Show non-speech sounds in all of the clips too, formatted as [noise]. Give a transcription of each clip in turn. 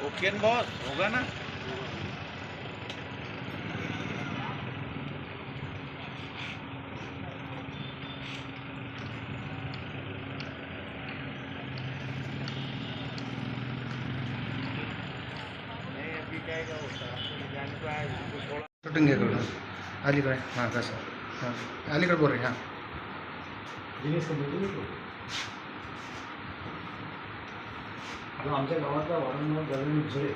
Okay boss होगा ना? नहीं अभी क्या होता है जाने को आए उसको थोड़ा शूटिंग घे करून अलीकडे हां कसं हां। अलीकडे बोल रे हां आता आमच्या गावातला वारंवार गरज झुले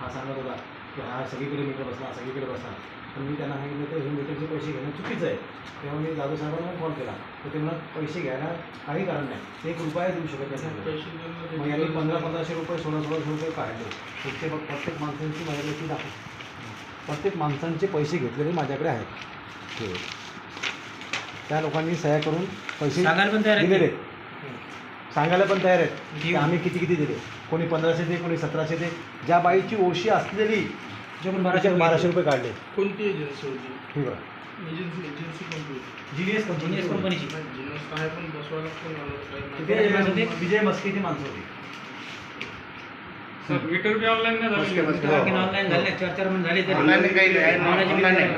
हा सांगत होता की हा सगळीकडे मीटर बसला सगळीकडे बसला. पण मी त्यांना सांगितलं तर हे मीटरचे पैसे घेणं चुकीचं आहे. तेव्हा मी जाधव साहेबांना फोन केला. तर ते म्हणत पैसे घ्यायला काही कारण नाही. ते एक रुपया देऊ शकत नाही. मग यांनी पंधरा पंधराशे रुपये सोळा सोळाशे रुपये काढले. प्रत्येक प्रत्येक माणसांची माझ्याकडे ती दाखव. प्रत्येक माणसांचे पैसे घेतलेले माझ्याकडे आहेत. हे. त्या लोकांनी सह्या करून पैसे सांगायला पण तयार आहेत सांगायला पण तयार आहेत. की आम्ही किती किती दिले? कोणी पंधराशे दे कोणी सतराशे दे. ज्या बाईची ओशी असलेली जे पण बाराशे रुपये काढले. कोणती एजन्सी होती? ठीक आहे एजन्सी एजन्सी कोणती होती? जिनियस जिनियस कंपनीची काय पण बसवायला? विजय मस्केची माणसं होती. सर मीटर बी ऑनलाईन नाही झालं ऑनलाईन झाले चार चार महिने झाले तरी. ऑनलाईन काही नाही. ऑनलाईन नाही.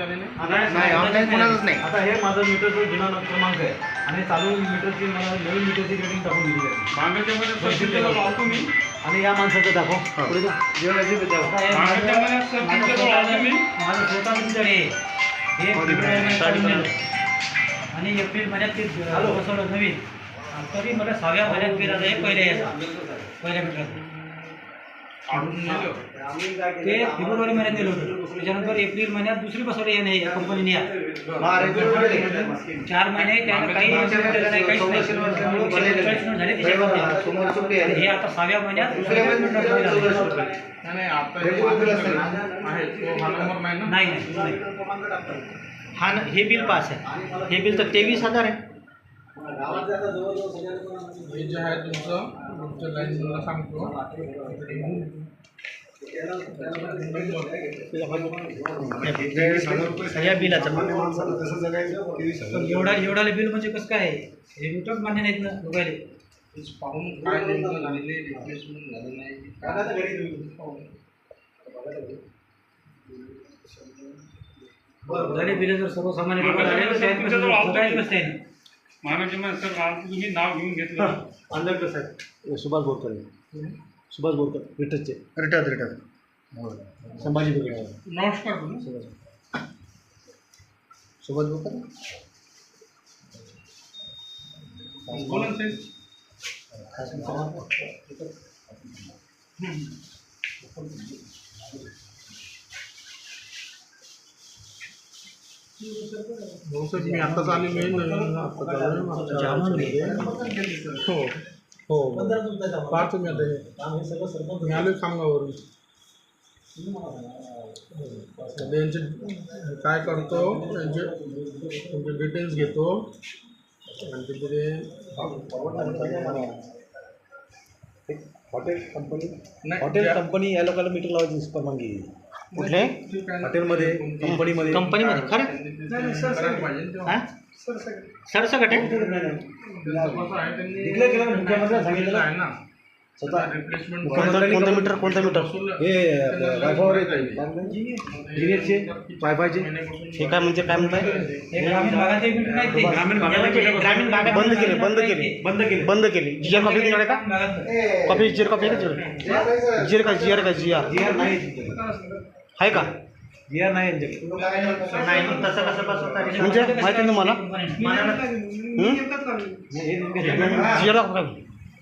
झाली ऑनलाईन कोणाचंच नाही. आता हे माझं मीटरचा जुना क्रमांक आहे. आणि चालू मीटरची मला नवीन मीटरची रेटिंग टाकून दिली आहे. मागाच्या महिन्यात मी आणि या माणसाचं दाखव. पुढे जा. आता हे मागाच्या महिन्यात सर माझं तुमच्याजवळ मी माझं स्वतः हे फेब्रुवारी महिन्यात काढून दिलं. आणि एप्रिल महिन्यात ते. बसवलं नवीन. तरी मला सहाव्या महिन्यात बिल आलं हे पहिल्या याचा पहिल्या मीटर काढून नेलं ते फेब्रुवारी महिन्यात दिलं होतं. त्याच्यानंतर एप्रिल महिन्यात दुसरी बसवली याने या कंपनीने या. चार महिने त्यानं काही केलं नाही काहीच नाही. चाळीस मिनिट झाले त्याच्या कंपनीत. समोर चुकली आणि आहे हे आता सहाव्या महिन्यात दुसऱ्या महिन्यात मीटर बिल आलं. चौदाशे रुपये. नाही नाही आता हे हे बाजूला माझं आहे. तो हा नंबर नाही ना? नाही नाही नाही. हा न- हे बिल पास आहे. हे बिल तर तेवीस हजार आहे. हे जे आहे तुमचं तुमच्या लाईन मला सांगतो या बिलाचं पण एवढा एवढाले बिल म्हणजे कसं काय हे मीटर मान्य नाहीत ना दोघायले तेच पाहून काय नेमकं झालेलं आहे रिप्लेसमेंट झालं नाही दोघायले बिल जर सर्वसामान्य लोक झाले तर त्यात काय नसते महाराष्ट्र सर आज तुम्ही नाव घेऊन घेतलं. अंधकर साहेब. सुभाष बोरकर आहे. सुभाष बोरकर रिटर्चचे रिटर्न रिटर्न संभाजी ब्रिगेड नमस्कार सोबत बोलतो बोला साहेब. बहुसक मी आताच आलेलो आहे नवीन आता चालू आहे आमच्या गावामध्ये. हो हो पाहतो मी आता हे. मी आलोय खामगाववरून आता यांचे काय करतो त्यांचे त्यांचे डिटेल्स घेतो आणि तिथे हॉटेल कंपनी नाही, हॉटेल कंपनी या लोकांना मीटर लावायची परवानगी. कुठले? हॉटेलमध्ये कंपनीमध्ये. कंपनीमध्ये खरं? करायला पाहिजे ना तेव्हा. हा? सरसकट आहे? त्यांचं कसं आहे, त्यांनी- Declare केलं ना, मुख्यमंत्र्यांनी सांगितलं ना. आहे ना. स्वतः. रिप्लेसमेंट मुख्यमंत्र्यांनी कोणतं करून- मीटर कोणतं मीटर? हे वायफायवर येतं जिनियरचे वायफायचे. हे काय म्हणजे काय म्हणताय? हे ग्रामीण भागातले मीटर नाहीत ते. ग्रामीण भागातले मीटर. ग्रामीण भागात बंद केले बंद केले बंद केले. बंद केले. जियर कॉपी तुमच्याकडे का? भागात कॉपी जियर कॉपी आहे का? जियर का जियर का जियर जी आर नाही आहे का? जी आर नाही यांच्याकडे. नाही मग तसं कसं बसवतात म्हणजे माहिती आहे तुम्हाला जियर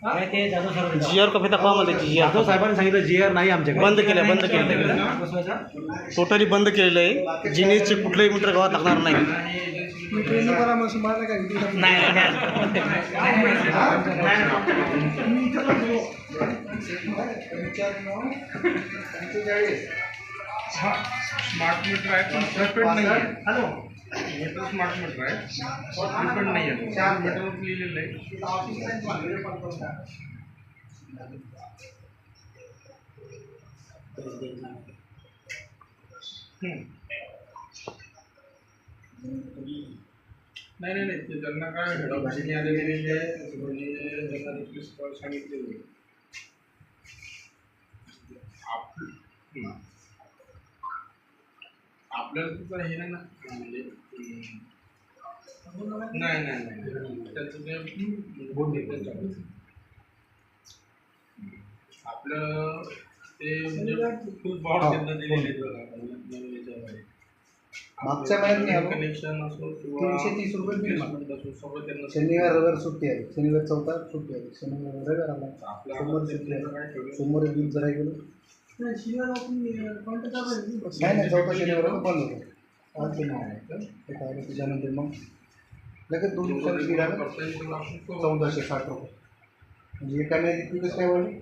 काय ते जाधव सर जियर कॉपी दाखवा मला जाधव जियर। साहेबांनी सांगितलं जी आर नाही आमच्याकडे बंद केलं बंद केलं बसवायचा टोटली बंद केलेलं आहे जिनीचे कुठलंही मीटर गावात लागणार नाही। नाही स्मार्ट मीटर आहे पण प्रिपेड नाही आहे हॅलो मीटर स्मार्ट मीटर आहे प्रिपेड नाही आहे मीटरवर लिहिलेलं आहे नाही नाही नाही ते त्यांना काय हेड ऑफिसने आलेले आहे म्हणजे त्यांना रिक्वेस्ट कॉल सांगितलेली आप हं. आपल्याला हे नाही ना? म्हणजे हं. नाही नाही नाही त्यांचं ते त्यांच्याकडे आपलं ते म्हणजे त्यांना दिलेले नवीन याच्यामध्ये. मागच्या महिन्यात मी आलो. कनेक्शन असो तीनशे तीस रुपये बिल असो, सगळं त्यांना शनिवार रविवार सुट्टी आहे. शनिवार चौथा सुट्टी आहे. शनिवार रविवार आला. सोमवार सुट्टी आहे? सोमवारी बिल जरा गेलो. नाही नाही चौथा शनिवार बंद होतो. आज ते नाही ते काय नाही, त्याच्यानंतर मग लगेच दोन दिवसांनी आपण करू. चौदाशे साठ रुपये. म्हणजे एका किती कसं काय वाढली.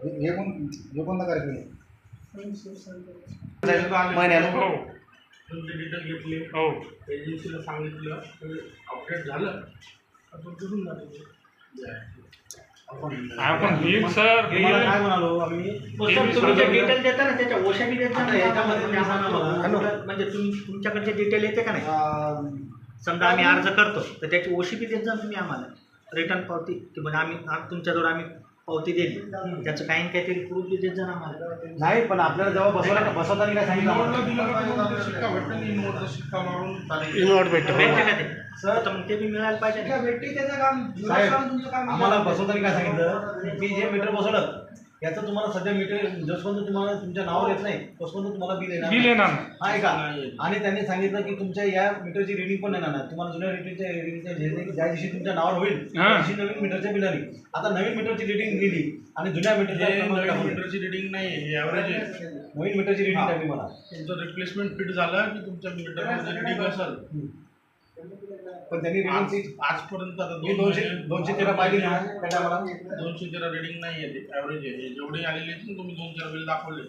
हे हे कोण हे कोणता कार्यक्रम आहे? महिन्याला. हो. तुमचे डिटेल घेतले. हो. एजन्सीला सांगितलं. अपडेट झालं. आता करून आपण बिल सर. तुम्हाला काय म्हणालो आम्ही तुमचे डिटेल देता ना त्याच्या देता ना याच्यामध्ये तुम्ही सांगा मला. याच्यामध्ये म्हणजे तुम्ही तुमच्याकडचे डिटेल येते का नाही? समजा आम्ही अर्ज करतो तर त्याची ओशी बी देत जा तुम्ही आम्हाला. रिटर्न पावती की म्हणजे आम्ही आम- तुमच्याजवळ आम्ही पावती दिली त्याचं काही ना काहीतरी प्रूफ देत जा ना आम्हाला नाही पण आपल्याला जेव्हा बसवला बसवताना काय सांगितलं? शिक्का भेटतं भेटते का ते? सर तर मग ते बी मिळायला पाहिजे ना. साहेब आम्हाला बसवताना काय सांगितलं? मी जे मीटर बसवलं याचं तुम्हाला सध्या मीटर जसपर्यंत तुम्हाला तुमच्या नावावर येत नाही तोपर्यंत तुम्हाला बिल येणार बिल नाही. येणार नाही. हा आहे का नाही. येत. आणि त्यांनी सांगितलं की तुमच्या या मीटरची रिडिंग पण येणार नाही. तुम्हाला जुन्या मीटरच्या रिडिंगच्या ज्या दिवशी तुमच्या नावावर होईल त्या हा. दिवशी नवीन मीटरच्या बिल आली. आता नवीन मीटरची रिडिंग दिली आणि जुन्या हे नवीन मीटरची रिडिंग नाही हे ॲव्हरेज आहे. नवीन मीटरची रिडिंग टाकली मला. तुमचं रिप्लेसमेंट फिट झालं की तुमच्या मीटरमध्ये रिडिंग असेल. पण त्यांनी आज रिडिंग आजपर्यंत आता दोन दोनशे दोनशे तेरा पाहिली ना? त्या टायमाला? दोनशे तेरा रिडिंग नाही आहे ते ॲव्हरेज आहे. हे जेवढे आलेले आहेत ना तुम्ही दोन चार बिल दाखवले.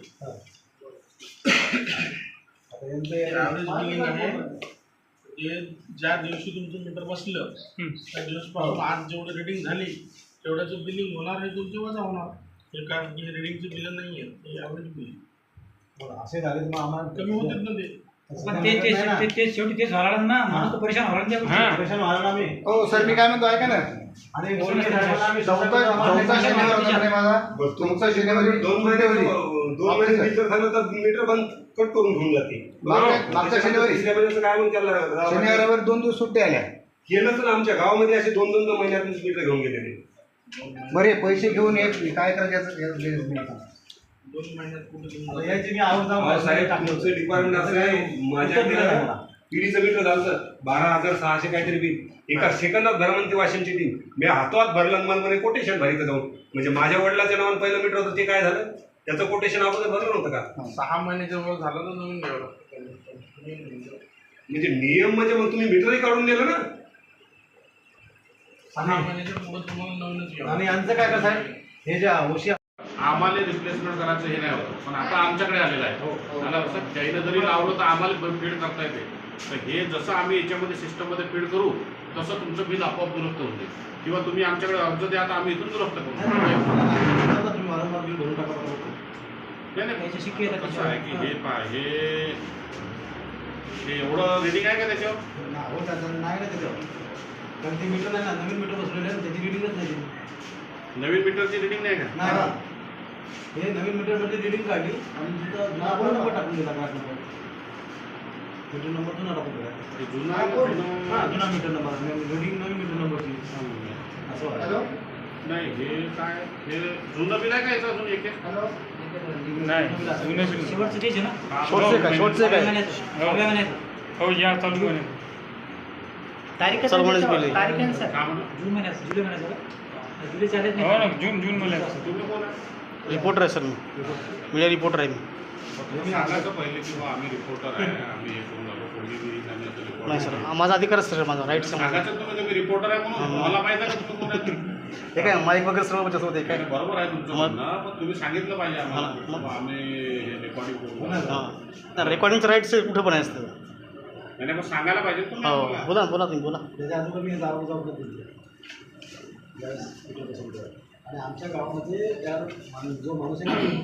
ॲव्हरेज बिलिंग आहे. ते ज्या दिवशी तुमचं मीटर बसलं त्या दिवसपासून आज जेवढी रिडिंग झाली तेवढ्याचं बिलिंग होणार हे तुमचे वजा होणार. हे कारण की रिडिंगचे बिलं नाही आहेत हे ॲव्हरेज बिल असे झाले तर मग आम्हाला कमी होतात ना ते. पण ते ते ते- ते शेवटी तेच व्हायला लागलं ना माणूस तर परेशान व्हायला लागला. त्या गोष्टीत. परेशान व्हायला ना आम्ही. हो सर मी काय म्हणतो ऐका ना. आणि दोनशे टायमाला आम्ही चौथा आम्हाला चौथा शनिवार होता नाही माझा तुमचा शनिवारी दोन महिने दोन महिने मीटर झालं तर मीटर बंद कट करून घेऊन जाते. मागच्या- मागच्या शनिवारी. तिसऱ्या महिन्याचं काय म्हणून त्याला शनिवार रविवार दोन दिवस सुट्टी आल्या. केलं तर आमच्या गावामध्ये असे दोन दोन दोन महिन्यात मीटर घेऊन गेलेले. बरे पैसे घेऊन येत काय करायचं याचं- याचं हे. दोन महिन्यात कुठे आता तुम्ही याची मी आवर्ज अहो, साहेब तुमचं डिपार्टमेंट असं आहे. माझ्या पिढीचं मीटर झालं बारा हजार सहाशे काहीतरी बिल. एका सेकंदात भरा म्हणते वाशिमची टीम मी हातोहात भरलं मला म्हणे कोटेशन भरायचं जाऊन. म्हणजे माझ्या वडिलाच्या नावानं पहिलं मीटर होतं ते काय झालं? त्याचं कोटेशन अगोदर भरलं नव्हतं का? सहा महिन्याच्या वर झालं तर नवीन लागतं म्हणजे नियम म्हणजे मग तुम्ही मीटरही काढून दिलं ना? सहा महिन्याच्या पुढे तुम्हाला नवीनच घ्यावं आणि यांचं काय कसं आहे? हे ज्या ओशी आम्हाला रिप्लेसमेंट करायचं हे नाही होतं. पण आता आमच्याकडे आलेलं आहे. मला कसं त्याईनं जरी लावलं तर आम्हाला फीड करता येते. तर हे जसं आम्ही याच्यामध्ये सिस्टममध्ये फीड करू तसं तुमचं बिल आपोआप दुरुस्त होऊन जाईल. किंवा तुम्ही आमच्याकडे अर्ज द्या आता आम्ही इथून दुरुस्त करू. नाही कसं आहे की हे पा हे हे एवढं रेडिंग आहे का त्याच्यावर? ना, हो त्याचं नाही ना त्याच्यावर. कारण ते मीटर नाही ना नवीन मीटर बसलेले आहे त्याची रिडिंगच नाही दिली. नवीन मीटरची रेडिंग नाही का? नाही. हे नवीन मीटरमध्ये रिडिंग काढली आणि तिथं जुना आपण नंबर टाकून दिला ग्राहक नंबर मीटर नंबर जुना टाकून दिला. हे जुनं हा, जुनं- मीटर नंबर रिडिंग नवीन मीटर नंबरची असं. हॅलो? नाही हे काय हे जुनं बिल आहे का याचं अजून एक एक? नाही असं. जुनं बिल. शेवटचं तेच आहे ना? हा, काय काय. हो या चालू आहे. तारीख? तारीख आहे सर? काय? जून महिन्याचं जुलै महिन्याचं का? जुलै चालेल. हो नाही जून जून मध्ये तुम्ही कोण आहे. रिपोर्टर आहे सर मी मीडिया रिपोर्टर आहे मी तुम्ही सांगायचं पहिले की बा आम्ही रिपोर्टर आहे आम्ही हे करून आलो कोणी बी त्यांनी असं report नाही सर. माझा अधिकार आहे सर माझा राईट सर माझा सांगायचं तुम्ही तुम्ही रिपोर्टर आहे म्हणून मला माहिती आहे का तुम्ही कोण आहे हे काय माईक वगैरे सर्व होते काय बरोबर आहे तुमचं मग- म्हणणं पण तुम्ही सांगितलं पाहिजे आम्हाला मग- की बा आम्ही हे रेकॉर्डिंग करू हां रेकॉर्डिंगचं राईट्स कुठं पण आहे असतं नाही नाही, मग सांगायला पाहिजे तुम्ही हो आम्हाला. बोला बोला तुम्ही बोला त्याच्या अगोदर मी जाऊ जाऊ दिली आणि आमच्या गावामध्ये त्या माणूस जो माणूस आहे ना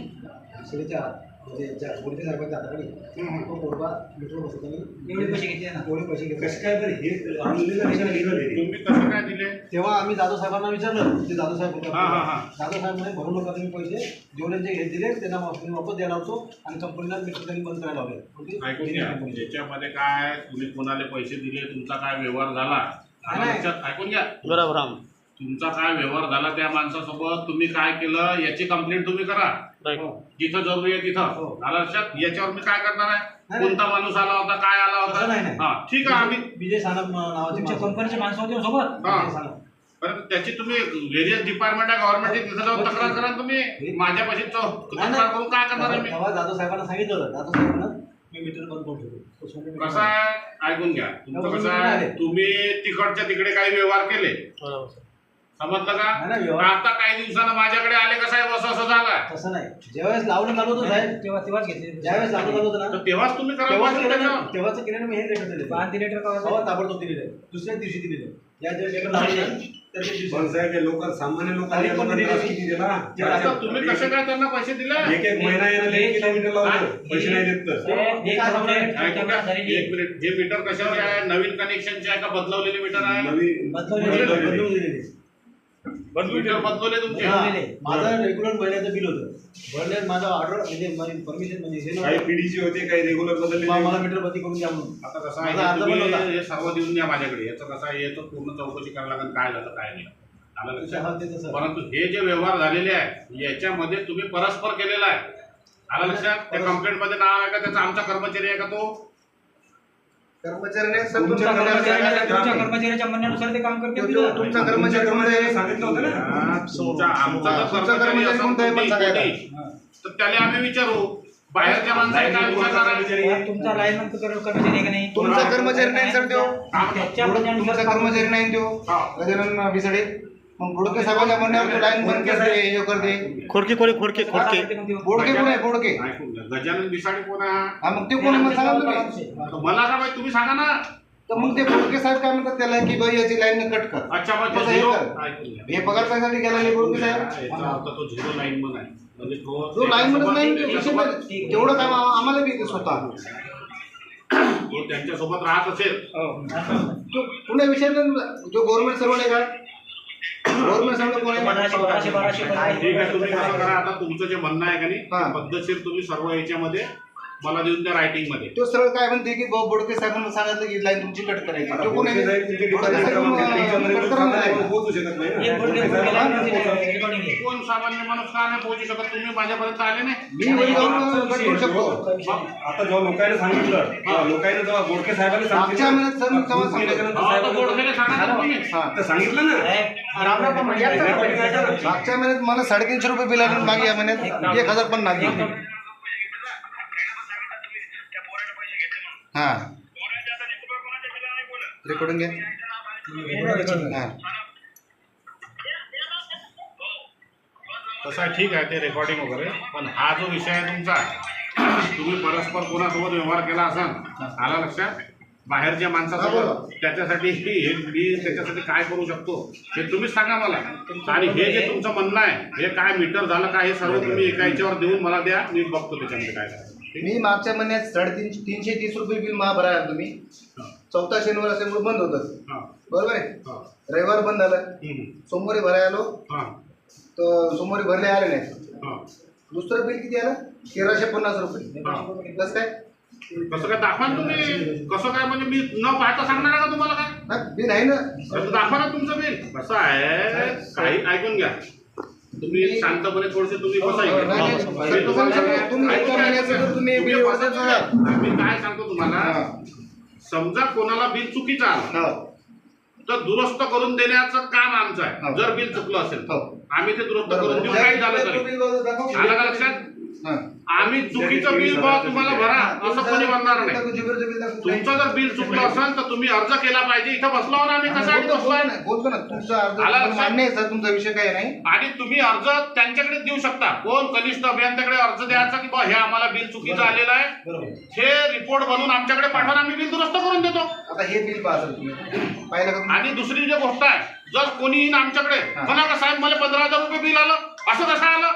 दुसऱ्याच्या म्हणजे ज्या बोलते साहेबांच्या हाताखाली तो पोरगा मीटर बसवताना एवढे पैसे घेतले ना. एवढे पैसे घेतले. कसं काय तर हे आणलेलं कशाला लिहिलं ते? तुम्ही कसं काय दिले? तेव्हा आम्ही जाधव साहेबांना विचारलं ते जाधव साहेब होते. हा, हा, हा. जाधव साहेब म्हणे भरू नका तुम्ही पैसे जेवढे जे हे दिले त्यांना वा- तुम्ही वापस द्यायला लावतो आणि कंपनीला मीटर त्यांनी बंद करायला लावले. म्हणजे ऐकून घ्या याच्यामध्ये काय तुम्ही कोणाला पैसे दिले तुमचा काय व्यवहार झाला? नाही, ऐकून घ्या. बरोबर तुमचा काय व्यवहार झाला त्या माणसासोबत तुम्ही काय केलं याची कंप्लेंट तुम्ही करा. राईट जिथं जरुरी आहे तिथं. हो. आलं लक्षात? याच्यावर मी काय करणार आहे. कोणता माणूस आला होता काय आला होता? नाही, नाही. हा ठीक आहे आम्ही विजय सानप नावाचे. कंपनीचे माणसं. होते सोबत? हा. त्याची तुम्ही व्हेरियस डिपार्टमेंट आहे गव्हर्नमेंटची तिथं जाऊन तक्रार करा तुम्ही. माझ्यापाशी तक्रार करून काय करणार आहे मी जाधव साहेबांना सांगितलं होतं. जाधव साहेबांना मी मीटर बंद करून कसं आहे? ऐकून घ्या. तुमचं तेव्हा कसं तुम्ही आहे. तुम्ही तिकडच्या तिकडे काही व्यवहार केले? समजलं नाही, का व्यवहार- आता काही दिवसानं माझ्याकडे आले कसं आहे असं असं झालं तसं नाही. ज्यावेळेस लावलं चालू होतं साहेब तेव्हा तेव्हाच घेतले ज्यावेळेस लावलं चालू होतं ना तर तेव्हाच तुम्ही तेव्हाच पाहिजे केलं त्याच्यावर. ना. तेव्हाच केलं ना मी हे लेटर दिले पाच लिटर का तेव्हा ताबडतोब दिलेले दुसऱ्याच दिवशी दिलेले या जे लेटर लावले ना, त्या दिवशी पण साहेब हे लोक सामान्य लोकांनी तारीख पण लोकांना दिलेली. किती दिला? आता तुम्ही कसे काय त्यांना पैसे दिले? एक एक महिना येणार एक किलोमीटर लावलं पैसे नाही देत तर. एक मिनिट. हे मीटर कशावर आहे? नवीन कनेक्शनचे आहे का? बदलवलेले मीटर आहे? नवीन बदलवलेले बदलून दिलेले मीटर बदलवले तुमचे. माझं रेग्युलर महिन्याचं बिल होतं. भरले माझं ऑर्डर म्हणजे माझी परमिशन म्हणजे काही. पिढीची होते काही रेग्युलर बदलले मला मीटर बंदी करून द्या म्हणून. आता कसं माझा आहे अर्ज हे सर्व देऊन द्या माझ्याकडे. याचं कसं आहे याचं पूर्ण चौकशी करायला लागेल काय झालं काय नाही. आलं लक्षात? हा, ते तसं. परंतु हे जे व्यवहार झालेले आहे याच्यामध्ये तुम्ही परस्पर केलेला आहे. आलं लक्षात? त्या कंप्लेंटमध्ये नाव आहे का त्याचा आमचा कर्मचारी आहे का तो? तुमच्या तुमच्या कर्मचाऱ्याच्या म्हणण्यानुसार ते काम करते तो- तुमच्या तुमचा कर्मचारी कोणता आहे? सांगितलं होतं ना? हा, तुमचा आमचा जर तुमचा कर्मचारी कर्मचारी असेल कोणता आहे? पण कोणी- सांगायला. कोणी, तर त्याला आम्ही विचारू. बाहेरच्या माणसाने काय विचारणार आहे तुमचा लाईन कर्मचारी आहे का नाही? तुमचा कर्मचारी नाही सर तो. त्याच्या तुमचा म्हणण्यानुसार कर्मचारी नाही तो. हा. गजानन बिसडे मग बोडके साहेबांच्या म्हणण्यावर तो लाईन बंद करते हे करते खोडके कोणी खोडके खोडके. बोडके कोण आहे बोडके. गजानन बिसाडे कोण आहे? हा? मग ते कोण आहे? मग सांगा तुम्ही. तर मला का माहीत तुम्ही सांगा ना. तर मग ते बोडके साहेब काय म्हणतात त्याला की बाई याची लाईन कट कर. अच्छा मग तो तसं हे झिरो. कर. ऐकून घ्या. हे पगार पैसाठी गेला हे बोडके साहेब. याचा अर्थ तो झिरो लाईन मन आहे. म्हणजे तो तो लाईन मध्ये नाही त्याच्यासोबत- तेवढं काम आम्हाला बी येते स्वतः. तो त्यांच्यासोबत राहत असेल. तो पुणे विषय नाही, जो गव्हर्नमेंट सर्वंट आहे का? ठीक आहे तुम्ही कसं करा आता तुमचं जे म्हणणं आहे का नाही हा. पद्धतशीर तुम्ही सर्व याच्यामध्ये मला देऊन द्या रायटिंगमध्ये. तो सरळ काय म्हणते की भाऊ बोडके साहेबांना सांगितलं की लाईन तुमची कट करायची. तो कोण बोडके साहेब बोडके साहेब, क्रमांक. पोहोचू शकत नाही ना. बोडके साहेब- सामान्य माणूस का नाही पोहोचू शकत? तुम्ही माझ्यापर्यंत आले नाही. मी वही जाऊन कट करू शकतो. मग आता जेव्हा लोकांनी सांगितलं लोकांनी जेव्हा बोडके साहेबांनी मागच्या महिन्यात सर मी तेव्हा सांगितलं. केल्यानंतर तर साहेबांनी- बोडखेने सांगा ना तुम्ही. हा. सांगितलं पण? मागच्या महिन्यात मला साडेतीनशे रुपये बिल आलं मागे या महिन्यात एक हजार पण हा. रेकॉर्डिंग घ्या हा. तसं ठीक आहे ते रेकॉर्डिंग वगैरे. पण हा जो विषय आहे तुमचा तुम्ही परस्पर कोणासोबत व्यवहार केला असाल आला लक्षात? बाहेरच्या माणसासोबत त्याच्यासाठी हे मी त्याच्यासाठी काय करू शकतो हे तुम्हीच सांगा मला. आणि हे जे तुमचं म्हणणं आहे हे काय मीटर झालं काय हे सर्व तुम्ही एका याच्यावर देऊन मला द्या मी बघतो त्याच्यामध्ये काय? मी मागच्या महिन्यात साडेतीनशे तीनशे तीस रुपये बिल महा भरायला तुम्ही चौथा शनिवार असल्यामुळे बंद होतं. बरोबर आहे. रविवार बंद झालं. हम्म, सोमवारी भरायला आलो. तर सोमवारी भरले आले नाही. हा. दुसरं बिल किती आलं? तेराशे पन्नास रुपये. कसं काय? कसं काय? दाखवा तुम्ही. कसं काय म्हणजे मी न पाहता सांगणार का तुम्हाला काय? बिल आहे ना. दाखवा ना तुमचं बिल. कसं आहे? काही ऐकून घ्या. तुम्ही शांतपणे थोडेसे तुम्ही बसा. मी तुम्ही बिल बसा. मी काय सांगतो तुम्हाला हा. समजा कोणाला बिल चुकीचं आलं हो. तर दुरुस्त करून देण्याचं काम आमचं आहे हो. जर बिल चुकलं असेल तर हो. आम्ही ते दुरुस्त करून. देऊ काही झालं तरी. आलं का लक्षात हा. आम्ही चुकीचं बिल बा तुम्हाला भरा असं कोणी म्हणणार नाही. तुमचं जर बिल चुकलं असेल तर तुम्ही अर्ज केला पाहिजे. इथं बसलो ना आम्ही कशासाठी बोलतो बसलोय. बोलतो ना, तुमचा अर्ज आला तुम्हाला लक्षात? मान्य आहे सर तुमचा विषय काही नाही. आणि तुम्ही अर्ज त्यांच्याकडे देऊ शकता. कोण? कनिष्ठ अभियंत्याकडे अर्ज द्यायचा की बा हे आम्हाला बिल चुकीचं आलेलं आहे. बरोबर. हे रिपोर्ट बनवून आमच्याकडे पाठवा आम्ही बिल दुरुस्त करून देतो. आता हे बिल पाहा सर तुम्ही. पाहिलं का तुम्ही? आणि दुसरी जी गोष्ट आहे जर कोणी येईन आमच्याकडे हा. म्हणा का साहेब मला पंधरा हजार रुपये बिल आलं. असं कसं आलं.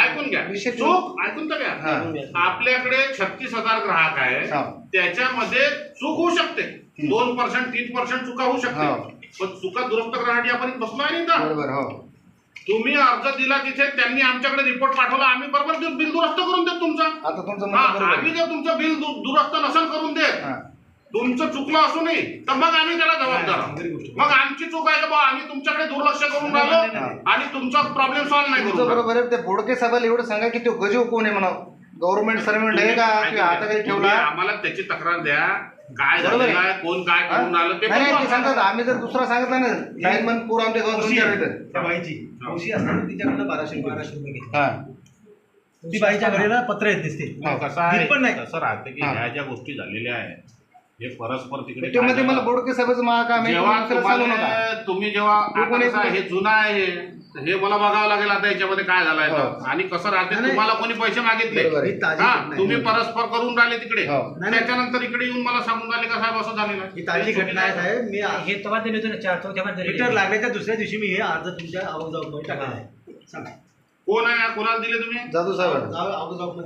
ऐकून घ्या. चूक ऐकून तर. घ्या. आपल्याकडे छत्तीस हजार ग्राहक आहे. त्याच्यामध्ये चूक होऊ शकते. दोन पर्सेंट तीन पर्सेंट चुका होऊ. शकते. पण चुका दुरुस्त करण्यासाठी आपण बसलो आहे नाही का? बरोबर हो. तुम्ही अर्ज दिला तिथे त्यांनी आमच्याकडे रिपोर्ट पाठवला. आम्ही बरोबर बिल दुरुस्त करून देत तुमचं. आम्ही. जर तुमचं बिल दुरुस्त नसेल करून देत. तुमचं चुकलं असू नये तर मग आम्ही त्याला जबाबदार. मग आमची चूक आहे का बा आम्ही तुमच्याकडे दुर्लक्ष करून राहिलो आणि तुमचा प्रॉब्लेम सॉल्व्ह नाही राहिलो. बरोबर आहे. ते बोडके साहेबाला एवढं सांगा की तो गजो कोण आहे म्हणा गव्हर्नमेंट सर्व्हंट आहे का? आता काही ठेवला? आम्हाला त्याची तक्रार द्या. काय. आहे. कोण काय? करून आलं ते. सांगतात. आम्ही जर दुसरा सांगितलं ना लाईनमन पूर आमच्या गावात असताना तिच्याकडनं बाराशे बाराशे रुपये घेतले हा. ती बाईच्या घरीला पत्र येत दिसते कसं आहे. बिल पण नाही. कसं राहतं की. ह्या ज्या गोष्टी झालेल्या आहेत हे परस्पर तिकडे त्याच्यामध्ये मला? बोडके साहेबाचं महाकाम जेव्हा तुम्ही तुम्हाला जेव्हा हे जुनं आहे हे. हे मला बघावं लागेल आता याच्यामध्ये काय झालंय. हो. आणि कसं राहते. तुम्हाला कोणी पैसे मागितले. ही. तुम्ही परस्पर करून राहिले तिकडे हो. त्याच्यानंतर इकडे येऊन मला सांगून राहिले का साहेब असं झालेलं आहे. ही ताजी घटना आहे. साहेब मी हे तेव्हा दिले होते ना चार चौथ्या लागल्याच्या दुसऱ्या दिवशी मी हे अर्ज तुमच्या आवक जाऊन टाकला आहे सांगा कोण आहे? कोणाला दिले तुम्ही? जाधव साहेब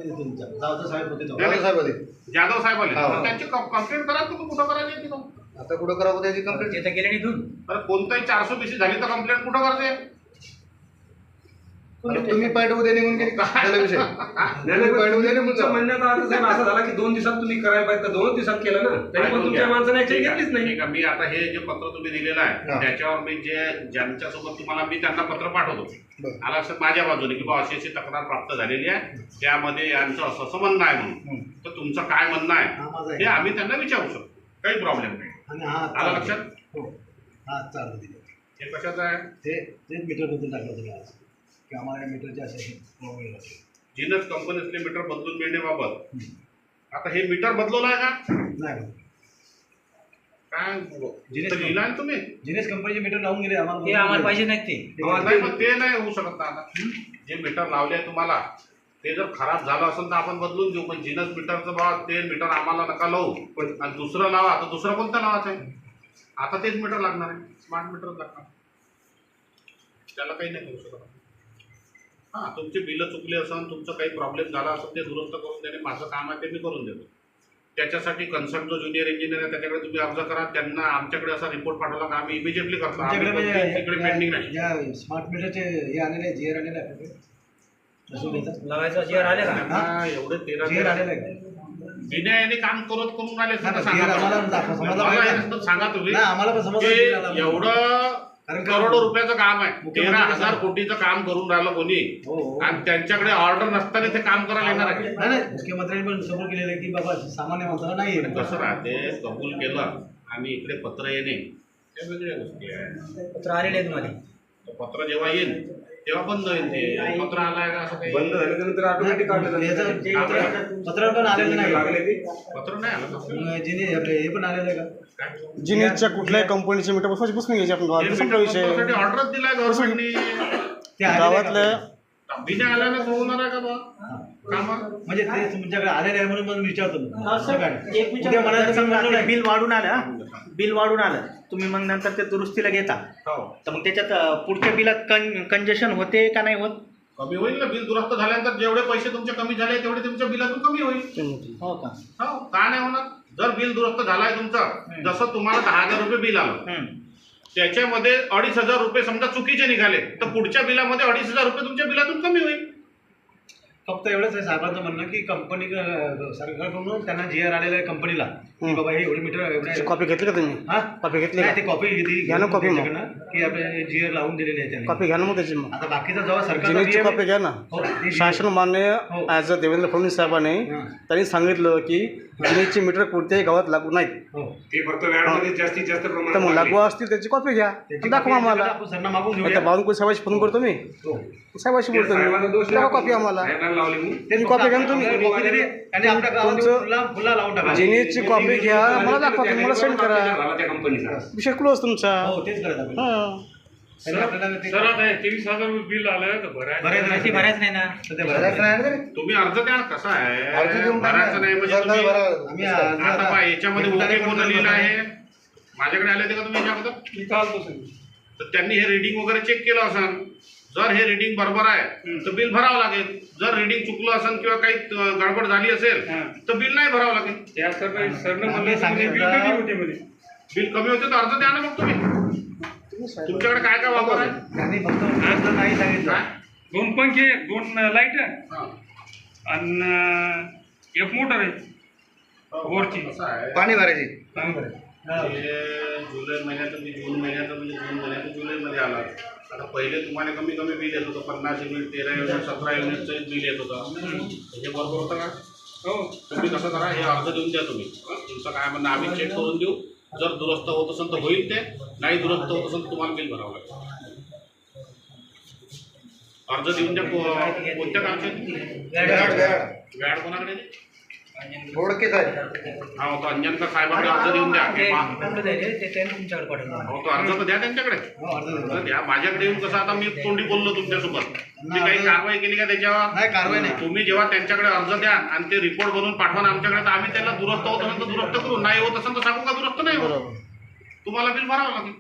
तुमच्या. जाऊचा साहेब होते जाधव साहेब आले. जाधव साहेब हो. त्यांची कंप्लेंट करा तुम्ही कुठं करायची आहे तिथं? आता कुठं करावं त्याची कंप्लेंट ते तर गेले निघून. अरे कोणताही चारशे बीसी झाली तर कंप्लेंट कुठं करते? तुम्ही पाठ उद्या निघून गेली. झाला विषय. [laughs] पण उद्या निघून तुमचं जा. म्हणण्याचा अर्थ साहेब असा झाला की दोन दिवसात तुम्ही करायला पाहिजे तर दोन दिवसात केलं ना. तरी पण तुमच्या माणसाने ऍक्शन घेतलीच नाही. आहे. मी आता हे जे पत्र तुम्ही दिलेलं आहे हा. त्याच्यावर मी जे ज्यांच्या सोबत तुम्हाला मी त्यांना पत्र पाठवतो. आला लक्षात माझ्या बाजूने की बा अशी अशी तक्रार प्राप्त झालेली आहे. त्यामध्ये यांचं असं असं म्हणणं आहे म्हणून. तर तुमचं काय म्हणणं हा आहे. हे आम्ही त्यांना विचारू शकतो. काही प्रॉब्लेम नाही. आणि हा आलं लक्षात? हो. हा चालू हे कशाचं आहे? ते तेच मीटरबद्दल टाकलं तुम्ही की आम्हाला या मीटरचे हे प्रॉब्लेम येतात. जिनस कंपनीतले मीटर बदलून मिळण्याबाबत. आता हे मीटर बदलवलं आहे का? नाही. काय जिनेस तर लिहिलं आहे ना तुम्ही? जिनेस कंपनीचे मीटर लावून गेले आम्हाला ते आम्हाला पाहिजे नाहीत ते. नाही ते नाही होऊ शकत ना आता. जे मीटर लावले आहे तुम्हाला ते जर खराब झालं असेल तर आपण बदलून देऊ पण जिनस मीटरचं बा ते मीटर आम्हाला नका लावू. पण आणि दुसरं लावा आता दुसरं कोणतं लावायचं आहे? आता तेच मीटर लागणार आहे. स्मार्ट मीटर लागणार त्याला काही नाही करू शकत हां. तुमचे बिलं चुकले असेल तुमचं काही प्रॉब्लेम झाला असेल ते दुरुस्त करून देणे माझं काम आहे ते मी करून देतो. त्याच्यासाठी कन्सल्ट जो ज्युनियर इंजिनियर आहे त्याच्याकडे तुम्ही अर्ज करा. त्यांना आमच्याकडे असा रिपोर्ट पाठवला का आम्ही इमिजिएटली करतो. कोणत्याही तिकडे पेंडिंग म्हणजे नाही. स्मार्ट मीटरचे हे आलेले आहे आलेले आहे लावायचं आले एवढे तेरा आलेला? विनयाने काम करत करून नाही, सांगा तुम्ही. आला. एवढं कारण करोडो रुपयाचं काम आहे. तेरा हजार कोटीचं काम करून राहिलं कोणी. हो हो. आणि त्यांच्याकडे ऑर्डर नसताना ते काम करायला येणार आहे. नाही मुख्यमंत्र्यांनी पण समोर केलेलं आहे की बाबा सामान्य माणसाला नाही. कसं राहते? कबूल केलं. आणि इकडे पत्र येणे. त्या वेगळ्या गोष्टी आहे पत्र आलेले तुम्हाला. तर पत्र जेव्हा येईल तेव्हा बंद होईल ते. पत्र आलाय का असं काही? बंद झाल्यानंतर ऑटोमॅटिक काढलं पत्र पण आलेलं नाही. लागले ते. पत्र नाही आलं ना अं, जिने आपले हे पण आलेलं आहे का? काय? जिनेसच्या कुठल्याही कंपनीचे मीटर बसवायची बसून घ्यायची आपण गावात संपला विषय. साठी ऑर्डरच दिलाय गव्हर्नमेंटनी ते आलेलं आहे का? गावातल्या बिना आहे का बा म्हणजे ते तुमच्याकडे आलेले आहे म्हणून विचारतो. बिल वाढून आलं हा. बिल वाढून आलं. तुम्ही मग नंतर ते दुरुस्तीला घेता. हो. तर मग त्याच्यात पुढच्या बिलात कन कंजेशन होते का नाही होत? कमी होईल ना बिल दुरुस्त झाल्यानंतर जेवढे पैसे तुमचे कमी झाले तेवढे तुमच्या बिलातून कमी होईल. हो का? हो का नाही होणार? जर बिल दुरुस्त झालाय तुमचं जसं तुम्हाला दहा हजार रुपये बिल आलं. त्याच्यामध्ये अडीच हजार रुपये समजा चुकीचे निघाले तर पुढच्या बिलामध्ये अडीच हजार रुपये तुमच्या बिलातून कमी होईल. फक्त एवढंच आहे साहेबांचं म्हणणं की कंपनी सरकारकडून त्यांना जी आर आलेलं आहे कंपनीला की बाबा हे एवढे मीटर एवढे कॉपी घेतली का तुम्ही? हा? कॉपी घेतली ते कॉपी घेतली घ्या ना. त्यांच्याकडनं, की आपले जी आर लावून दिलेली आहे त्यांनी. कॉपी घ्या ना मग त्याची मग. आता बाकीचा जेव्हा सरकार कॉपी घ्या ना. शासन मान्य हो. ॲज अ देवेंद्र फडणवीस साहेबांनी हां. त्यांनी सांगितलं की जिनेसची मीटर कोणत्याही गावात लागू नाहीत. हो. ते फक्त व्याडमध्ये जास्तीत जास्त तर मग प्रमाणात लागू असतील त्याची कॉपी घ्या. दाखवा आम्हाला. आपण सरांना मागून आता बावनकुळे साहेबाशी फोन करतो मी. हो. साहेबाशी ते बोलतो मी कॉपी आम्हाला. लावली म्हणून ते तुम्ही copy घ्या ना तुम्ही. आपल्याला copy दिली आणि आपल्या गावात तुमचं- फुला फुला लावून टाका. जिनेसची कॉपी घ्या. मला दाखवा तुम्ही मला सेंड करा. झाला त्या कंपनीचा विषय क्लोज तुमचा. हो तेच करायचं आपण. हां. त्यांनी आपल्याला ते- सर आता तेवीस हजार बिल आलं तर भरायचं भरायचं ते नाही. भरायच नाही ना. तर ते भरायचं नाही. तुम्ही अर्ज द्या कसं अर्ज आहे देऊन टाका. भरायचं नाही म्हणजे सरकार तुम्ही भरा- आम्ही आज- आता पहा याच्यामध्ये ओके लिहिलं. आहे? माझ्याकडे आले ते का तुम्ही याच्या अगोदर मी चालतो सर. तर त्यांनी हे रिडिंग वगैरे चेक केलं असं जर हे रिडिंग बरोबर आहे तर बिल भरावं लागेल. जर रिडिंग चुकलं असेल किंवा काही गडबड झाली असेल तर बिल नाही भरावं लागेल. त्या सर बिल कमी होते तर अर्ज द्या ना मग तुम्ही. तुमच्याकडे काय काय वापर आहे? फक्त नाही सांगितलं? दोन पंखे दोन लाइट हा. आणि एक मोटर आहे. वरची. असं आहे. पाणी भरायची. हे जुलै महिन्यात जून महिन्यात म्हणजे जून महिन्यात जुलैमध्ये आला. आता पहिले तुम्हाला कमी कमी बिल येत होतं पन्नास युनिट तेरा युनिट सतरा युनिटचं बिल येत होतं. हे बरोबर होतं का? हो. तुम्ही कसं करा हे अर्ज देऊन द्या तुम्ही? तुमचं काय म्हणणं आम्ही चेक करून देऊ. जर दुरुस्त होत असेल तर होईल ते. नाही दुरुस्त होत असेल तर तुम्हाला बिल भरावं लागेल. अर्ज देऊन द्या को- कोणत्या कामच्या व्याड कोणाकडे बोडकेच आहे. हा तो अंजनकर साहेबांकडे अर्ज देऊन द्या. ते मा- त्यांनी तुमच्याकडे पाठवलं हो तो अर्ज तर द्या त्यांच्याकडे. तर द्या. माझ्याकडे येऊन कसं आता मी तोंडी बोललो तुमच्यासोबत. तुम्ही काही कारवाई केली का त्याच्यावर? नाही कारवाई नाही. तुम्ही जेव्हा त्यांच्याकडे अर्ज द्या आणि ते रिपोर्ट बनवून पाठवा आमच्याकडे तर आम्ही त्याला दुरुस्त होत असेल तर दुरुस्त करू. नाही होत असेल तर सांगू का दुरुस्त नाही होत? तुम्हाला बिल भरावं लागेल.